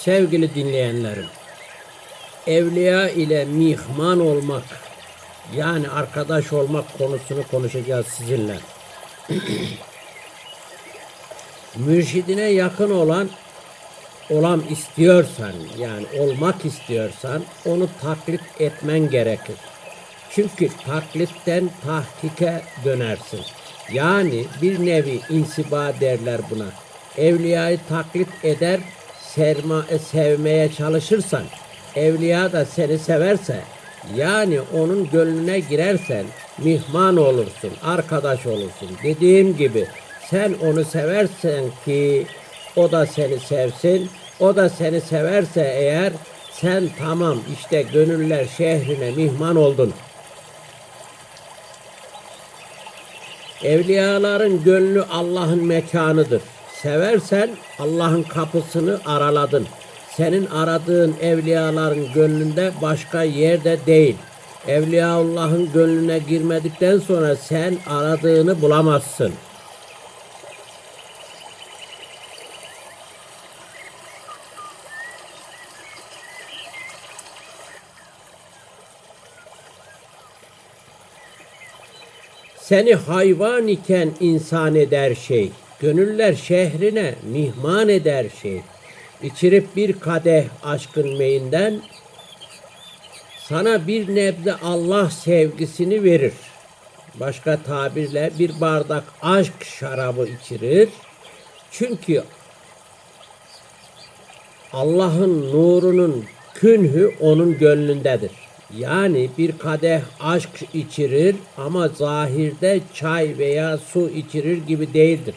Sevgili dinleyenlerim, evliya ile mihman olmak, yani arkadaş olmak konusunu konuşacağız sizinle. Mürşidine yakın olan olan istiyorsan yani olmak istiyorsan onu taklit etmen gerekir. Çünkü taklitten tahkike dönersin. Yani bir nevi insiba derler buna. Evliyayı taklit eder, serma, e, sevmeye çalışırsan, evliya da seni severse, yani onun gönlüne girersen, mihman olursun, arkadaş olursun. Dediğim gibi sen onu seversen ki o da seni sevsin, o da seni severse eğer sen tamam işte gönüller şehrine mihman oldun. Evliyaların gönlü Allah'ın mekanıdır. Seversen Allah'ın kapısını araladın. Senin aradığın evliyaların gönlünde başka yerde değil. Evliyaullah'ın gönlüne girmedikten sonra sen aradığını bulamazsın. Seni hayvan iken insan eder şey. Gönüller şehrine mihman eder şey. İçirip bir kadeh aşkın meyinden sana bir nebze Allah sevgisini verir. Başka tabirle bir bardak aşk şarabı içirir. Çünkü Allah'ın nurunun künhü onun gönlündedir. Yani bir kadeh aşk içirir ama zahirde çay veya su içirir gibi değildir.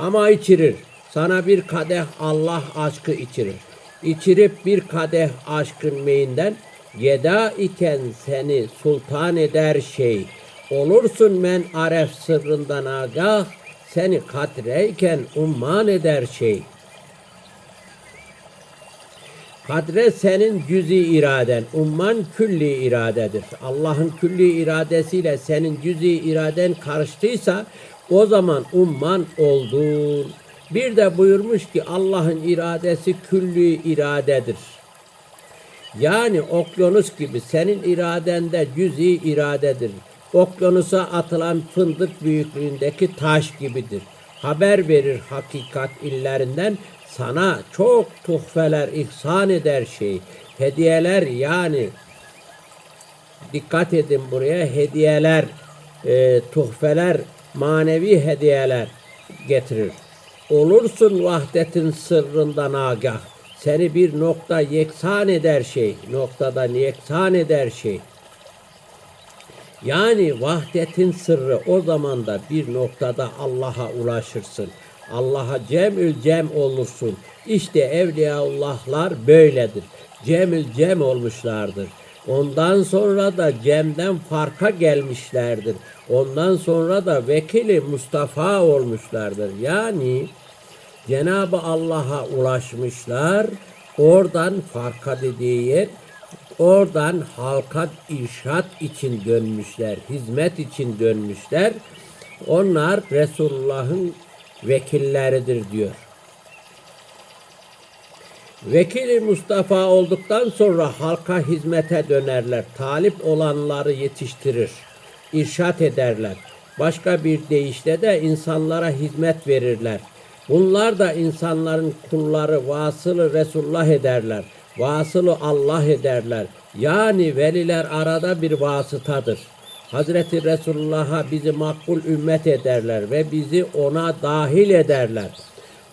Ama içirir. Sana bir kadeh Allah aşkı içirir. İçirip bir kadeh aşkın meyinden yeda iken seni sultan eder şey. Olursun men aref sırrından agah, seni kadreyken umman eder şey.'' Kadre senin cüzi iraden, umman külli iradedir. Allah'ın külli iradesiyle senin cüzi iraden karıştıysa o zaman umman oldun. Bir de buyurmuş ki Allah'ın iradesi külli iradedir. Yani okyanus gibi senin iradende cüzi iradedir. Okyanusa atılan fındık büyüklüğündeki taş gibidir. Haber verir hakikat illerinden sana çok tuhfeler ihsan eder şey. Hediyeler yani dikkat edin buraya hediyeler, e, tuhfeler, manevi hediyeler getirir. Olursun vahdetin sırrından agah. Seni bir nokta yeksan eder şey. Noktadan yeksan eder şey. Yani vahdetin sırrı o zaman da bir noktada Allah'a ulaşırsın. Allah'a cemül cem olursun. İşte Evliyaullahlar böyledir. Cemül cem olmuşlardır. Ondan sonra da cemden farka gelmişlerdir. Ondan sonra da vekili Mustafa olmuşlardır. Yani Cenab-ı Allah'a ulaşmışlar. Oradan farka dediği yer Oradan halka irşat için dönmüşler, hizmet için dönmüşler. Onlar Resulullah'ın vekilleridir diyor. Vekili Mustafa olduktan sonra halka hizmete dönerler. Talip olanları yetiştirir, irşat ederler. Başka bir deyişle de insanlara hizmet verirler. Bunlar da insanların kulları, vasılı Resulullah ederler. Vasılı Allah ederler. Yani veliler arada bir vasıtadır. Hazreti Resulullah'a bizi makbul ümmet ederler ve bizi ona dahil ederler.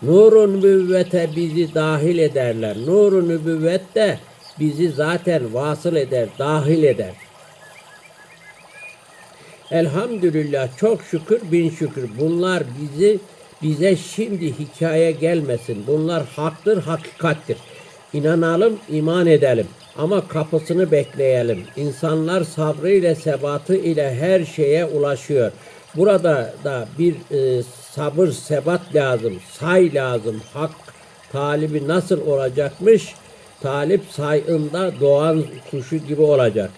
Nurun nübüvvete bizi dahil ederler. Nurun nübüvvet de bizi zaten vasıl eder, dahil eder. Elhamdülillah çok şükür bin şükür. Bunlar bizi bize şimdi hikaye gelmesin. Bunlar haktır, hakikattir. İnanalım, iman edelim. Ama kapısını bekleyelim. İnsanlar sabrı ile sebatı ile her şeye ulaşıyor. Burada da bir e, sabır, sebat lazım. Say lazım. Hak talibi nasıl olacakmış? Talip sayında doğan kuşu gibi olacak.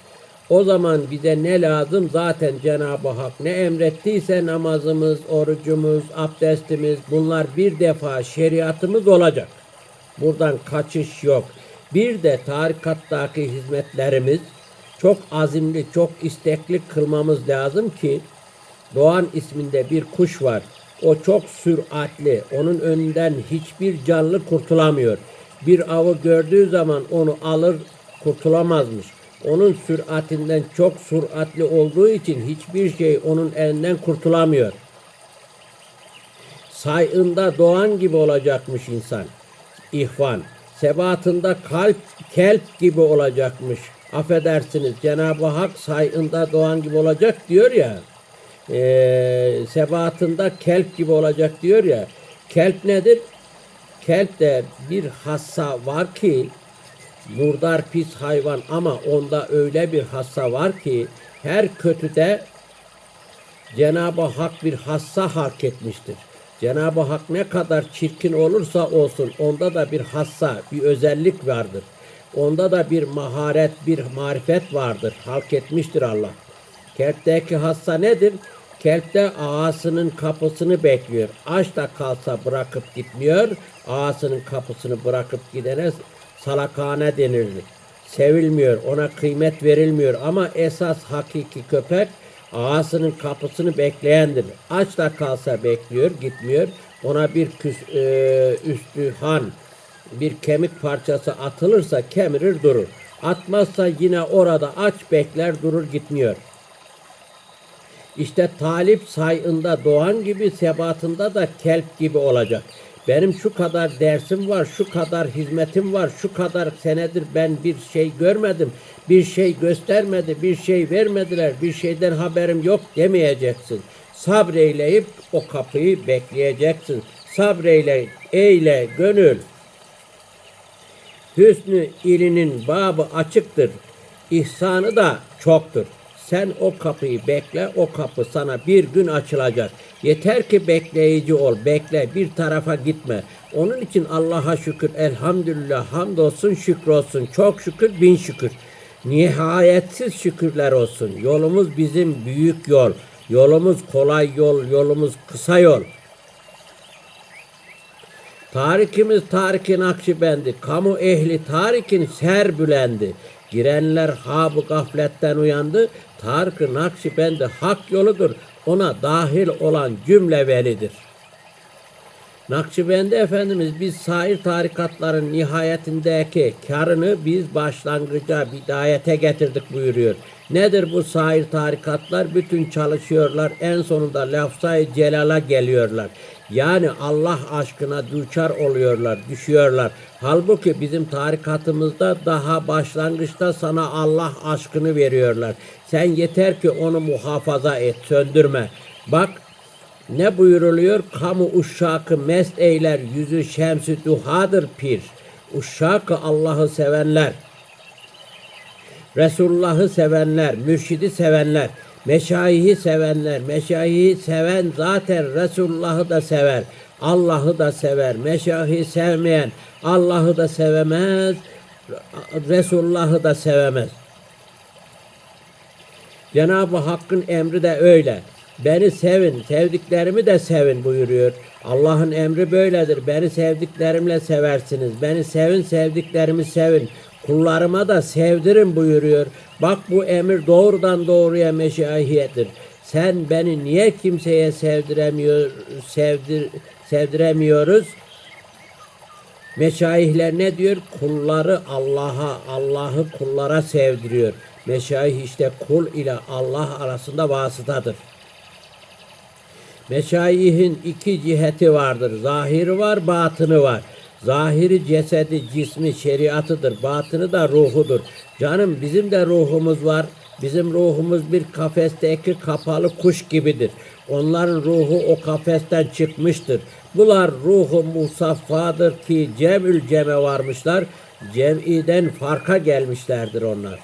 O zaman bize ne lazım? Zaten Cenab-ı Hak ne emrettiyse namazımız, orucumuz, abdestimiz bunlar bir defa şeriatımız olacak. Buradan kaçış yok. Bir de tarikattaki hizmetlerimiz çok azimli, çok istekli kılmamız lazım ki Doğan isminde bir kuş var. O çok süratli. Onun önünden hiçbir canlı kurtulamıyor. Bir avı gördüğü zaman onu alır kurtulamazmış. Onun süratinden çok süratli olduğu için hiçbir şey onun elinden kurtulamıyor. Sayında doğan gibi olacakmış insan. İhvan. Sebatında kalp, kelp gibi olacakmış. Affedersiniz Cenab-ı Hak sayında doğan gibi olacak diyor ya. Eee sebatında kelp gibi olacak diyor ya. Kelp nedir? Kelp de bir hassa var ki murdar pis hayvan ama onda öyle bir hassa var ki her kötüde Cenab-ı Hak bir hassa hak etmiştir. Cenab-ı Hak ne kadar çirkin olursa olsun onda da bir hassa, bir özellik vardır. Onda da bir maharet, bir marifet vardır. Halk etmiştir Allah. Kelpteki hassa nedir? Kelpte ağasının kapısını bekliyor. Aç da kalsa bırakıp gitmiyor. Ağasının kapısını bırakıp gidene salakane denirdi. Sevilmiyor, ona kıymet verilmiyor ama esas hakiki köpek ağasının kapısını bekleyendir. Aç da kalsa bekliyor, gitmiyor. Ona bir küs, e, üstü han, bir kemik parçası atılırsa kemirir durur. Atmazsa yine orada aç bekler durur gitmiyor. İşte talip sayında doğan gibi sebatında da kelp gibi olacak. Benim şu kadar dersim var, şu kadar hizmetim var, şu kadar senedir ben bir şey görmedim, bir şey göstermedi, bir şey vermediler, bir şeyden haberim yok demeyeceksin. Sabreyleyip o kapıyı bekleyeceksin. Sabreyle, eyle gönül. Hüsnü ilinin babı açıktır. İhsanı da çoktur. Sen o kapıyı bekle, o kapı sana bir gün açılacak. Yeter ki bekleyici ol, bekle, bir tarafa gitme. Onun için Allah'a şükür, elhamdülillah, hamdolsun, şükrolsun. Çok şükür, bin şükür. Nihayetsiz şükürler olsun. Yolumuz bizim büyük yol. Yolumuz kolay yol, yolumuz kısa yol. Tarikimiz Tarikin Akşibendi, kamu ehli Tarik'in ser bülendi. Girenler habı gafletten uyandı, Tarık-ı Nakşibendi hak yoludur, ona dahil olan cümle velidir. Nakşibendi Efendimiz biz sair tarikatların nihayetindeki karını biz başlangıca, bidayete getirdik buyuruyor. Nedir bu sair tarikatlar? Bütün çalışıyorlar. En sonunda lafzayı celala geliyorlar. Yani Allah aşkına düçar oluyorlar, düşüyorlar. Halbuki bizim tarikatımızda daha başlangıçta sana Allah aşkını veriyorlar. Sen yeter ki onu muhafaza et, söndürme. Bak ne buyuruluyor? Kamu uşşakı mest eyler, yüzü şemsi duhadır pir. Uşşakı Allah'ı sevenler. Resulullah'ı sevenler, mürşidi sevenler, meşayihi sevenler, meşayihi seven zaten Resulullah'ı da sever, Allah'ı da sever. Meşayihi sevmeyen Allah'ı da sevemez, Resulullah'ı da sevemez. Cenab-ı Hakk'ın emri de öyle. Beni sevin, sevdiklerimi de sevin buyuruyor. Allah'ın emri böyledir. Beni sevdiklerimle seversiniz. Beni sevin, sevdiklerimi sevin. Kullarıma da sevdirin buyuruyor. Bak bu emir doğrudan doğruya meşahiyedir. Sen beni niye kimseye sevdiremiyor, sevdir, sevdiremiyoruz? Meşayihler ne diyor? Kulları Allah'a, Allah'ı kullara sevdiriyor. Meşayih işte kul ile Allah arasında vasıtadır. Meşayihin iki ciheti vardır. Zahiri var, batını var. Zahiri cesedi, cismi, şeriatıdır. Batını da ruhudur. Canım bizim de ruhumuz var. Bizim ruhumuz bir kafesteki kapalı kuş gibidir. Onların ruhu o kafesten çıkmıştır. Bunlar ruhu musaffadır ki cemül ceme varmışlar. Cem'iden farka gelmişlerdir onlar.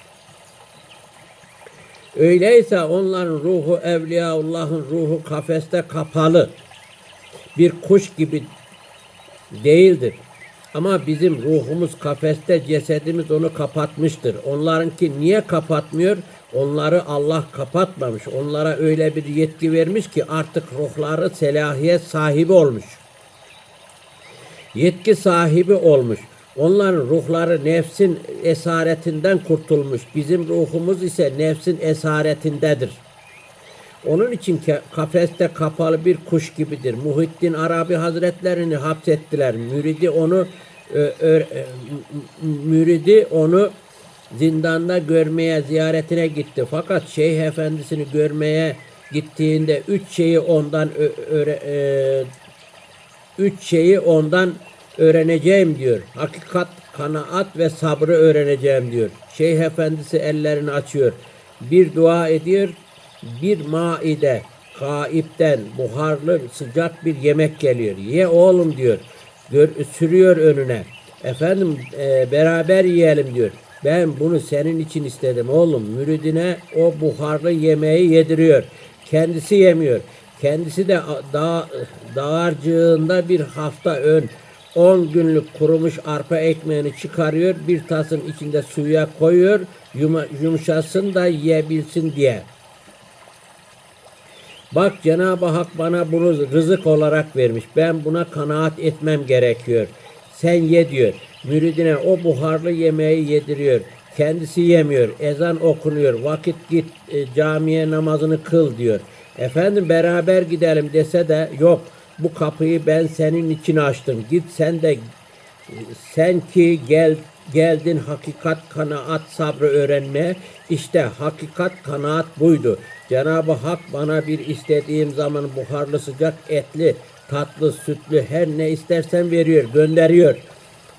Öyleyse onların ruhu Evliyaullah'ın ruhu kafeste kapalı. Bir kuş gibi değildir. Ama bizim ruhumuz kafeste, cesedimiz onu kapatmıştır. Onlarınki niye kapatmıyor? Onları Allah kapatmamış. Onlara öyle bir yetki vermiş ki artık ruhları selahiyet sahibi olmuş. Yetki sahibi olmuş. Onların ruhları nefsin esaretinden kurtulmuş. Bizim ruhumuz ise nefsin esaretindedir. Onun için kafeste kapalı bir kuş gibidir. Muhittin Arabi Hazretlerini hapsettiler. Müridi onu e, m- müridi onu zindanda görmeye ziyaretine gitti. Fakat Şeyh Efendisini görmeye gittiğinde üç şeyi ondan e, üç şeyi ondan öğreneceğim diyor. Hakikat, kanaat ve sabrı öğreneceğim diyor. Şeyh Efendisi ellerini açıyor. Bir dua ediyor. Bir maide kaipten buharlı sıcak bir yemek geliyor. Ye oğlum diyor. Gör, sürüyor önüne. Efendim e, beraber yiyelim diyor. Ben bunu senin için istedim oğlum. Müridine o buharlı yemeği yediriyor. Kendisi yemiyor. Kendisi de dağ, dağarcığında bir hafta ön 10 günlük kurumuş arpa ekmeğini çıkarıyor. Bir tasın içinde suya koyuyor. Yuma, yumuşasın da yiyebilsin diye. Bak Cenab-ı Hak bana bunu rızık olarak vermiş. Ben buna kanaat etmem gerekiyor. Sen ye diyor. Müridine o buharlı yemeği yediriyor. Kendisi yemiyor. Ezan okunuyor. Vakit git e, camiye namazını kıl diyor. Efendim beraber gidelim dese de yok. Bu kapıyı ben senin için açtım. Git sen de sen ki gel geldin hakikat kanaat sabrı öğrenmeye işte hakikat kanaat buydu. Cenab-ı Hak bana bir istediğim zaman buharlı sıcak etli tatlı sütlü her ne istersen veriyor gönderiyor.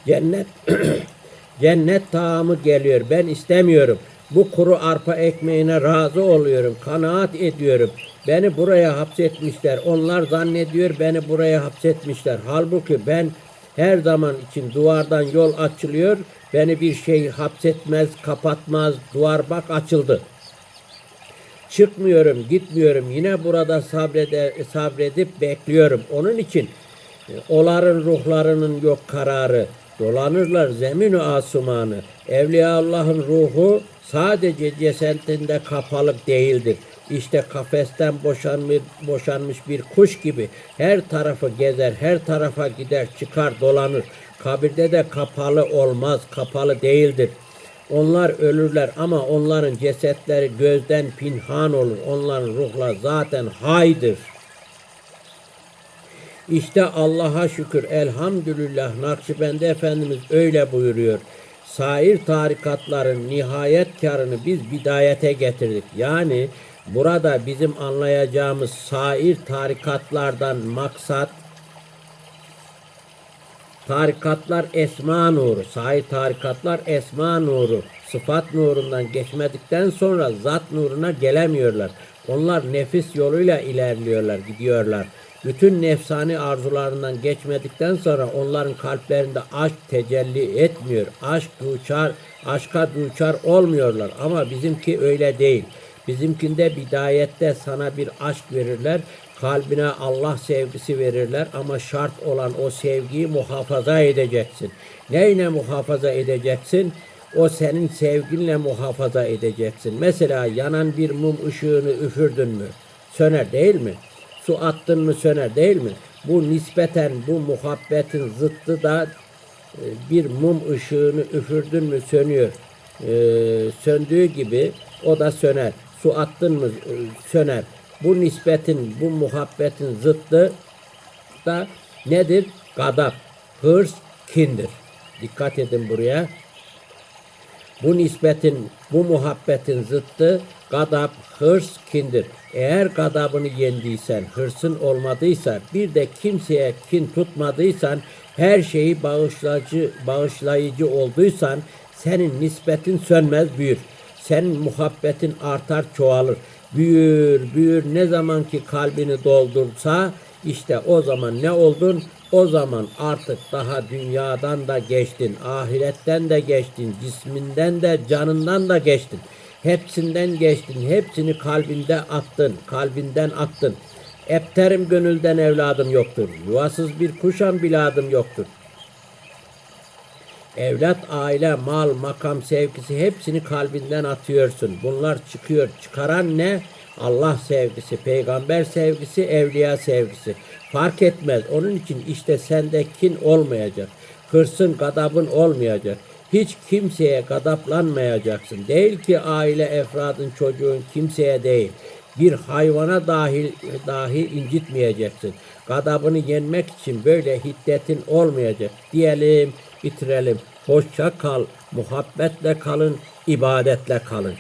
Cennet cennet taamı geliyor ben istemiyorum. Bu kuru arpa ekmeğine razı oluyorum. Kanaat ediyorum. Beni buraya hapsetmişler. Onlar zannediyor beni buraya hapsetmişler. Halbuki ben her zaman için duvardan yol açılıyor. Beni bir şey hapsetmez, kapatmaz. Duvar bak açıldı. Çıkmıyorum, gitmiyorum. Yine burada sabrede, sabredip bekliyorum. Onun için e, onların ruhlarının yok kararı. Dolanırlar zemin-i asumanı. Evliya Allah'ın ruhu sadece cesetinde kapalık değildir. İşte kafesten boşanmış, boşanmış bir kuş gibi her tarafı gezer, her tarafa gider, çıkar, dolanır. Kabirde de kapalı olmaz, kapalı değildir. Onlar ölürler ama onların cesetleri gözden pinhan olur. Onların ruhlar zaten haydır. İşte Allah'a şükür elhamdülillah Nakşibendi Efendimiz öyle buyuruyor. Sair tarikatların nihayet karını biz bidayete getirdik. Yani burada bizim anlayacağımız sair tarikatlardan maksat Tarikatlar esma nuru, sahi tarikatlar esma nuru, sıfat nurundan geçmedikten sonra zat nuruna gelemiyorlar. Onlar nefis yoluyla ilerliyorlar, gidiyorlar. Bütün nefsani arzularından geçmedikten sonra onların kalplerinde aşk tecelli etmiyor. Aşk duçar, aşka duçar olmuyorlar ama bizimki öyle değil. Bizimkinde bidayette sana bir aşk verirler. Kalbine Allah sevgisi verirler ama şart olan o sevgiyi muhafaza edeceksin. Neyle muhafaza edeceksin? O senin sevginle muhafaza edeceksin. Mesela yanan bir mum ışığını üfürdün mü? Söner değil mi? Su attın mı söner değil mi? Bu nispeten bu muhabbetin zıttı da e, bir mum ışığını üfürdün mü sönüyor. Ee, söndüğü gibi o da söner. Su attın mı e, söner. Bu nispetin, bu muhabbetin zıttı da nedir? Gadap, hırs, kindir. Dikkat edin buraya. Bu nispetin, bu muhabbetin zıttı gadap, hırs, kindir. Eğer gadabını yendiysen, hırsın olmadıysa, bir de kimseye kin tutmadıysan, her şeyi bağışlayıcı, bağışlayıcı olduysan, senin nispetin sönmez büyür. Senin muhabbetin artar çoğalır. Büyür, büyür ne zaman ki kalbini doldursa, işte o zaman ne oldun? O zaman artık daha dünyadan da geçtin, ahiretten de geçtin, cisminden de canından da geçtin. Hepsinden geçtin, hepsini kalbinde attın, kalbinden attın. Epterim gönülden evladım yoktur, yuvasız bir kuşan biladım yoktur. Evlat, aile, mal, makam sevgisi hepsini kalbinden atıyorsun. Bunlar çıkıyor. Çıkaran ne? Allah sevgisi, peygamber sevgisi, evliya sevgisi. Fark etmez. Onun için işte sende kin olmayacak. Hırsın, gadabın olmayacak. Hiç kimseye gadaplanmayacaksın. Değil ki aile efradın çocuğun kimseye değil. Bir hayvana dahil dahi incitmeyeceksin. Gadabını yenmek için böyle hiddetin olmayacak. Diyelim, bitirelim. Hoşça kal, muhabbetle kalın, ibadetle kalın.